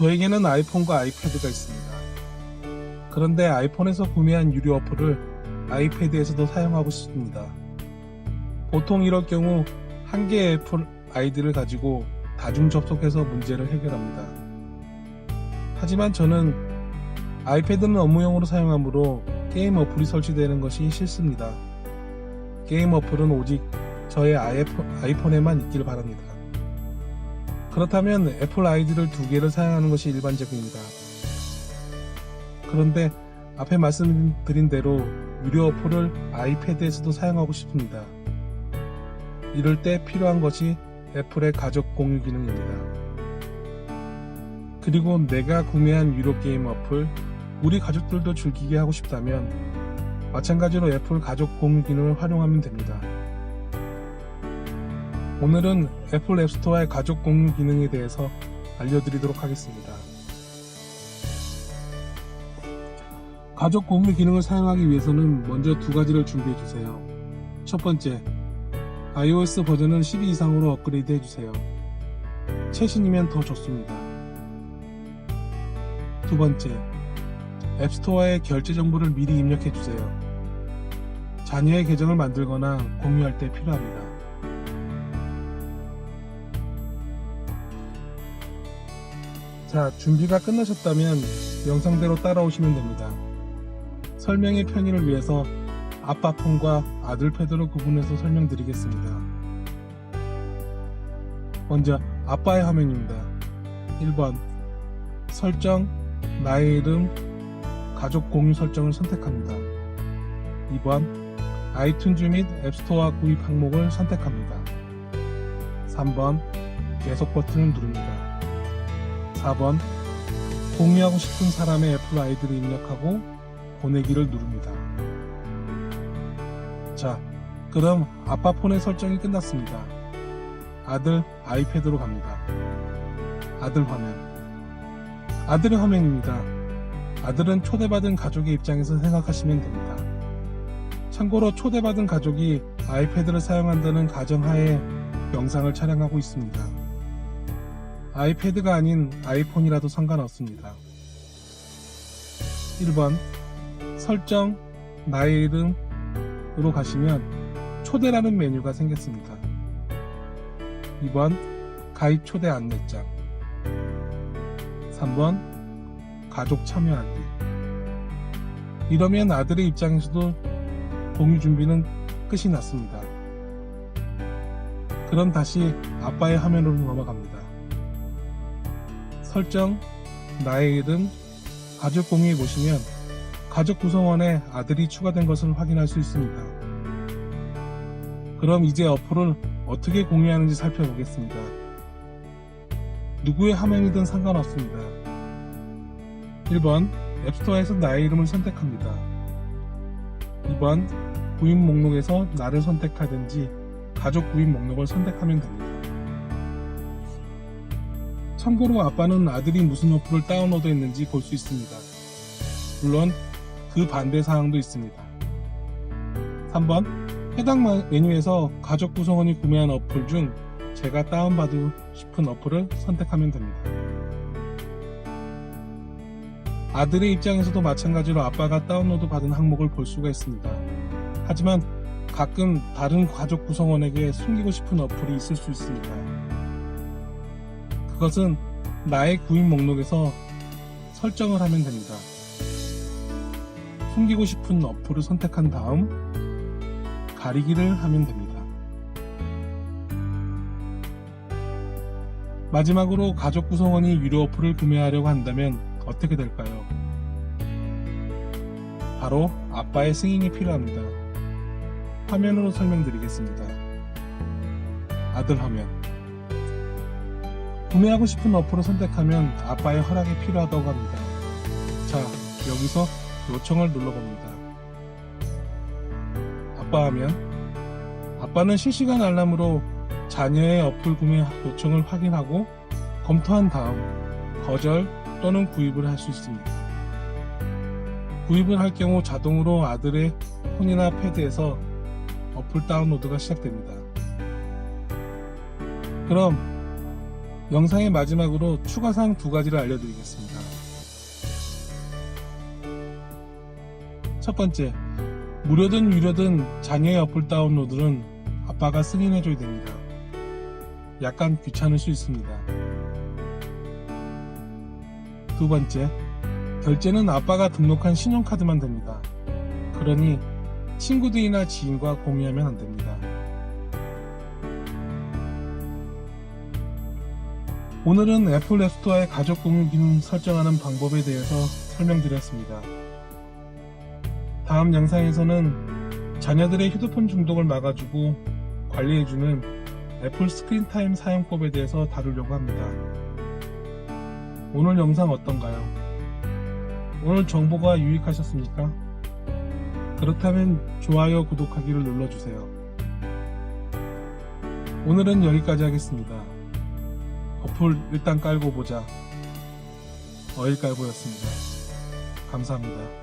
저에게는 아이폰과 아이패드가 있습니다. 그런데 아이폰에서 구매한 유료 어플을 아이패드에서도 사용하고 싶습니다. 보통 이럴 경우 한 개의 애플 아이디를 가지고 다중 접속해서 문제를 해결합니다. 하지만 저는 아이패드는 업무용으로 사용하므로 게임 어플이 설치되는 것이 싫습니다. 게임 어플은 오직 저의 아이폰, 아이폰에만 있길 바랍니다. 그렇다면 애플 아이디를 두 개를 사용하는 것이 일반적입니다. 그런데 앞에 말씀드린 대로 유료 어플을 아이패드에서도 사용하고 싶습니다. 이럴 때 필요한 것이 애플의 가족 공유 기능입니다. 그리고 내가 구매한 유료 게임 어플, 우리 가족들도 즐기게 하고 싶다면 마찬가지로 애플 가족 공유 기능을 활용하면 됩니다. 오늘은 애플 앱스토어의 가족 공유 기능에 대해서 알려드리도록 하겠습니다. 가족 공유 기능을 사용하기 위해서는 먼저 두 가지를 준비해 주세요. 첫 번째, iOS 버전은 12 이상으로 업그레이드 해주세요. 최신이면 더 좋습니다. 두 번째, 앱스토어에 결제 정보를 미리 입력해 주세요. 자녀의 계정을 만들거나 공유할 때 필요합니다. 자, 준비가 끝나셨다면 영상대로 따라오시면 됩니다. 설명의 편의를 위해서 아빠 폰과 아들 패드로 구분해서 설명드리겠습니다. 먼저 아빠의 화면입니다. 1번 설정, 나의 이름, 가족 공유 설정을 선택합니다. 2번 아이튠즈 및 앱스토어 구입 항목을 선택합니다. 3번 계속 버튼을 누릅니다. 4번 공유하고 싶은 사람의 애플 아이디를 입력하고 보내기를 누릅니다. 자, 그럼 아빠 폰의 설정이 끝났습니다. 아들 아이패드로 갑니다. 아들 화면. 아들의 화면입니다. 아들은 초대받은 가족의 입장에서 생각하시면 됩니다. 참고로 초대받은 가족이 아이패드를 사용한다는 가정하에 영상을 촬영하고 있습니다. 아이패드가 아닌 아이폰이라도 상관없습니다. 1번 설정 나의 이름으로 가시면 초대라는 메뉴가 생겼습니다. 2번 가입 초대 안내장 3번 가족 참여하기 이러면 아들의 입장에서도 공유 준비는 끝이 났습니다. 그럼 다시 아빠의 화면으로 넘어갑니다. 설정, 나의 이름, 가족 공유에 보시면 가족 구성원에 아들이 추가된 것을 확인할 수 있습니다. 그럼 이제 어플을 어떻게 공유하는지 살펴보겠습니다. 누구의 화면이든 상관없습니다. 1번 앱스토어에서 나의 이름을 선택합니다. 2번 구입 목록에서 나를 선택하든지 가족 구입 목록을 선택하면 됩니다. 참고로 아빠는 아들이 무슨 어플을 다운로드 했는지 볼 수 있습니다. 물론 그 반대 사항도 있습니다. 3번 해당 마- 메뉴에서 가족 구성원이 구매한 어플 중 제가 다운받고 싶은 어플을 선택하면 됩니다. 아들의 입장에서도 마찬가지로 아빠가 다운로드 받은 항목을 볼 수가 있습니다. 하지만 가끔 다른 가족 구성원에게 숨기고 싶은 어플이 있을 수 있습니다. 그것은 나의 구입 목록에서 설정을 하면 됩니다. 숨기고 싶은 어플을 선택한 다음 가리기를 하면 됩니다. 마지막으로 가족 구성원이 유료 어플을 구매하려고 한다면 어떻게 될까요? 바로 아빠의 승인이 필요합니다. 화면으로 설명드리겠습니다. 아들 화면. 구매하고 싶은 어플을 선택하면 아빠의 허락이 필요하다고 합니다. 자, 여기서 요청을 눌러봅니다. 아빠 하면 아빠는 실시간 알람으로 자녀의 어플 구매 요청을 확인하고 검토한 다음 거절 또는 구입을 할 수 있습니다. 구입을 할 경우 자동으로 아들의 폰이나 패드에서 어플 다운로드가 시작됩니다. 그럼 영상의 마지막으로 추가 사항 두 가지를 알려드리겠습니다. 첫 번째, 무료든 유료든 자녀의 어플 다운로드는 아빠가 승인해줘야 됩니다. 약간 귀찮을 수 있습니다. 두 번째, 결제는 아빠가 등록한 신용카드만 됩니다. 그러니 친구들이나 지인과 공유하면 안 됩니다. 오늘은 애플 앱스토어의 가족 공유 기능 설정하는 방법에 대해서 설명드렸습니다. 다음 영상에서는 자녀들의 휴대폰 중독을 막아주고 관리해주는 애플 스크린 타임 사용법에 대해서 다루려고 합니다. 오늘 영상 어떤가요? 오늘 정보가 유익하셨습니까? 그렇다면 좋아요, 구독하기를 눌러주세요. 오늘은 여기까지 하겠습니다. 어플 일단 깔고 보자. 어일깔보였습니다. 감사합니다.